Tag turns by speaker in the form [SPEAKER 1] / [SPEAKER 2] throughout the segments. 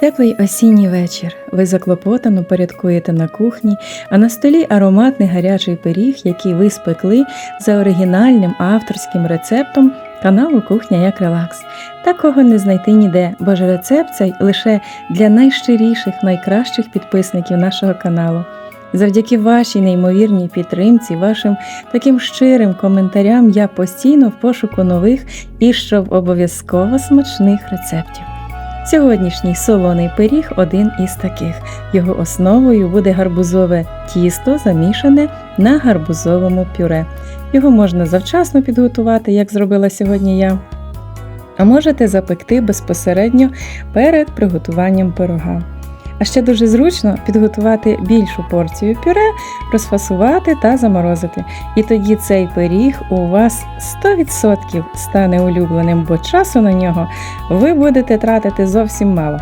[SPEAKER 1] Теплий осінній вечір. Ви заклопотано порядкуєте на кухні, а на столі ароматний гарячий пиріг, який ви спекли за оригінальним авторським рецептом каналу Кухня як релакс. Такого не знайти ніде, бо ж рецепт цей лише для найщиріших, найкращих підписників нашого каналу. Завдяки вашій неймовірній підтримці, вашим таким щирим коментарям я постійно в пошуку нових і щоб обов'язково смачних рецептів. Сьогоднішній солоний пиріг один із таких. Його основою буде гарбузове тісто, замішане на гарбузовому пюре. Його можна завчасно підготувати, як зробила сьогодні я. А можете запекти безпосередньо перед приготуванням пирога. А ще дуже зручно підготувати більшу порцію пюре, розфасувати та заморозити. І тоді цей пиріг у вас 100% стане улюбленим, бо часу на нього ви будете тратити зовсім мало.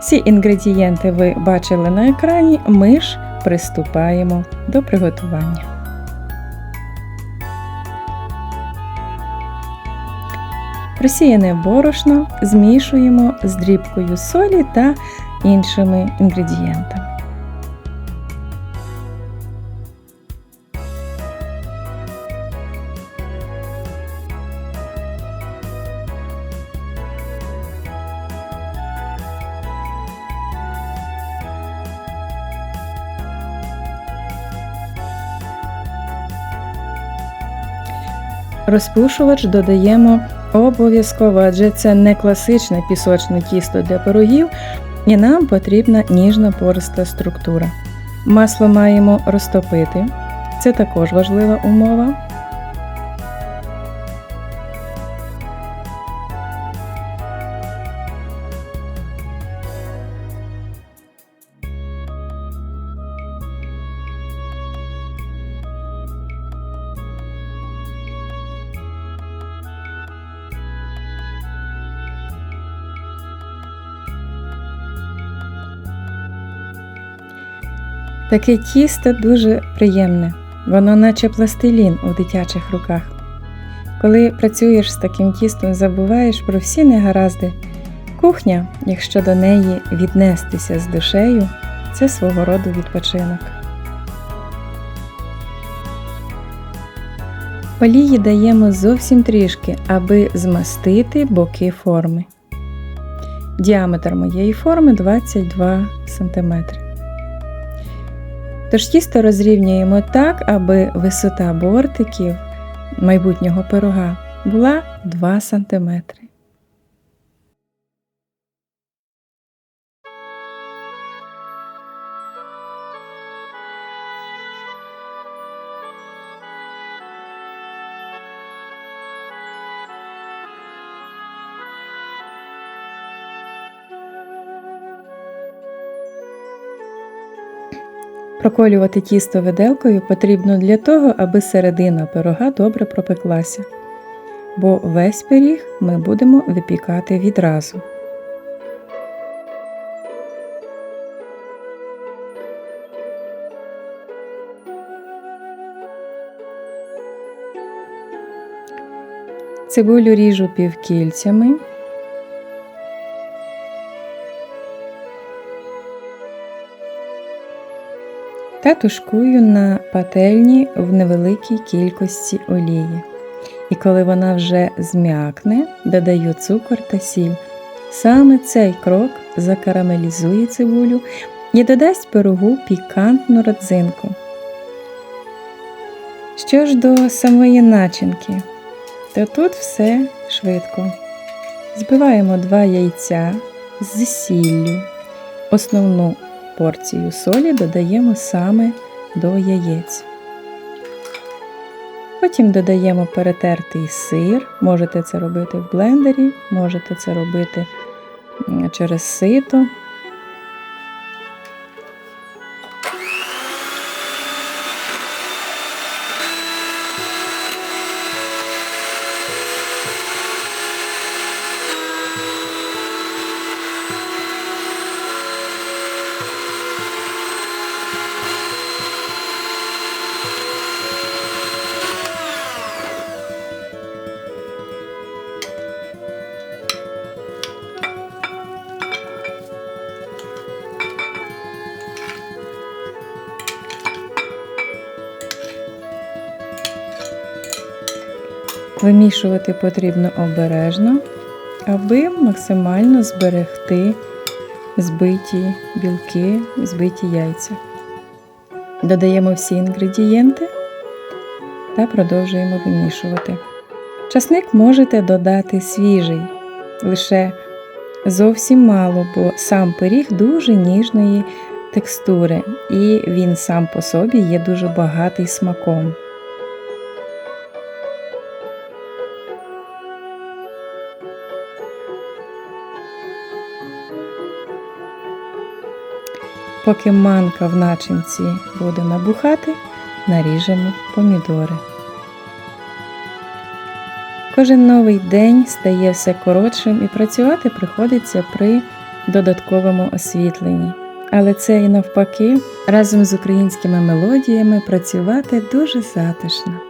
[SPEAKER 1] Всі інгредієнти ви бачили на екрані, ми ж приступаємо до приготування. Просіяне борошно змішуємо з дрібкою солі та іншими інгредієнтами. Розпушувач додаємо обов'язково, адже це не класичне пісочне тісто для пирогів, і нам потрібна ніжна пориста структура. Масло маємо розтопити, це також важлива умова. Таке тісто дуже приємне, воно наче пластилін у дитячих руках. Коли працюєш з таким тістом, забуваєш про всі негаразди. Кухня, якщо до неї віднестися з душею, це свого роду відпочинок. Олії даємо зовсім трішки, аби змастити боки форми. Діаметр моєї форми 22 см. Тож тісто розрівнюємо так, аби висота бортиків майбутнього пирога була 2 см. Проколювати тісто виделкою потрібно для того, аби середина пирога добре пропеклася, бо весь пиріг ми будемо випікати відразу. Цибулю ріжу півкільцями. Та тушкую на пательні в невеликій кількості олії. І коли вона вже зм'якне, додаю цукор та сіль. Саме цей крок закарамелізує цибулю і додасть пирогу пікантну родзинку. Що ж до самої начинки, то тут все швидко. Збиваємо два яйця з сіллю, основну порцію солі додаємо саме до яєць. Потім додаємо перетертий сир, можете це робити в блендері, можете це робити через сито. Вимішувати потрібно обережно, аби максимально зберегти збиті білки, збиті яйця. Додаємо всі інгредієнти та продовжуємо вимішувати. Часник можете додати свіжий, лише зовсім мало, бо сам пиріг дуже ніжної текстури, і він сам по собі є дуже багатий смаком. Поки манка в начинці буде набухати, наріжемо помідори. Кожен новий день стає все коротшим і працювати приходиться при додатковому освітленні. Але це і навпаки, разом з українськими мелодіями працювати дуже затишно.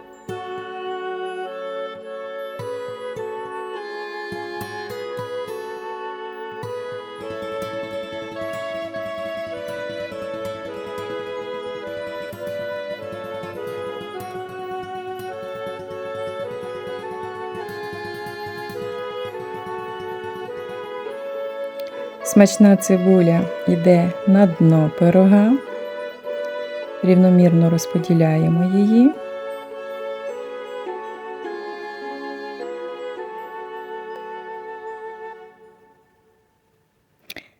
[SPEAKER 1] Смачна цибуля йде на дно пирога, рівномірно розподіляємо її.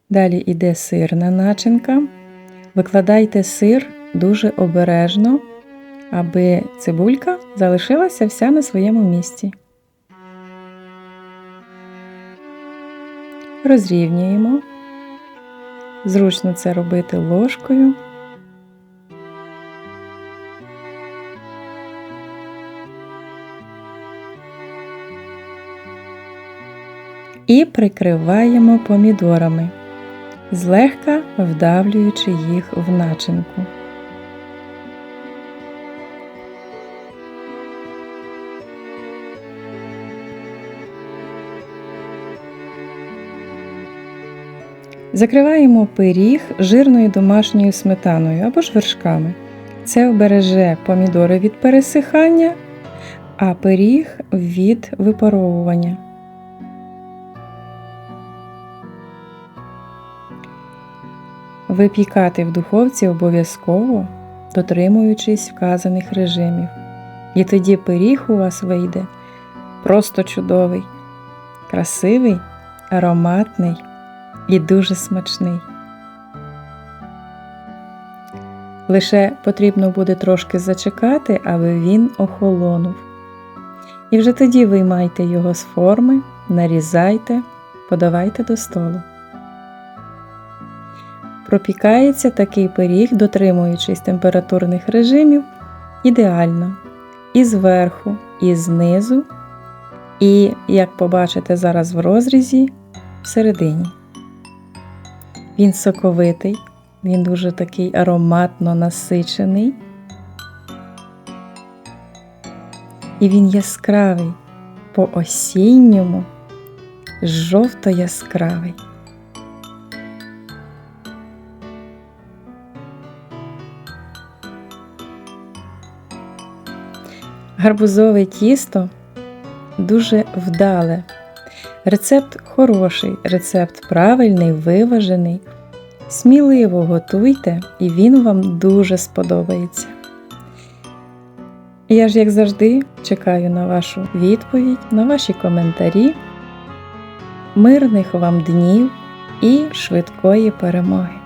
[SPEAKER 1] Далі йде сирна начинка. Викладайте сир дуже обережно, аби цибулька залишилася вся на своєму місці. Розрівнюємо. Зручно це робити ложкою. І прикриваємо помідорами, злегка вдавлюючи їх в начинку. Закриваємо пиріг жирною домашньою сметаною або ж вершками. Це вбереже помідори від пересихання, а пиріг від випаровування. Випікати в духовці обов'язково, дотримуючись вказаних режимів. І тоді пиріг у вас вийде просто чудовий, красивий, ароматний і дуже смачний. Лише потрібно буде трошки зачекати, аби він охолонув. І вже тоді виймайте його з форми, нарізайте, подавайте до столу. Пропікається такий пиріг, дотримуючись температурних режимів, ідеально і зверху, і знизу, і, як побачите зараз в розрізі, всередині. Він соковитий, він дуже такий ароматно насичений. І він яскравий, по осінньому, жовто яскравий. Гарбузове тісто дуже вдале. Рецепт хороший, рецепт правильний, виважений. Сміливо готуйте, і він вам дуже сподобається. Я ж, як завжди, чекаю на вашу відповідь, на ваші коментарі. Мирних вам днів і швидкої перемоги!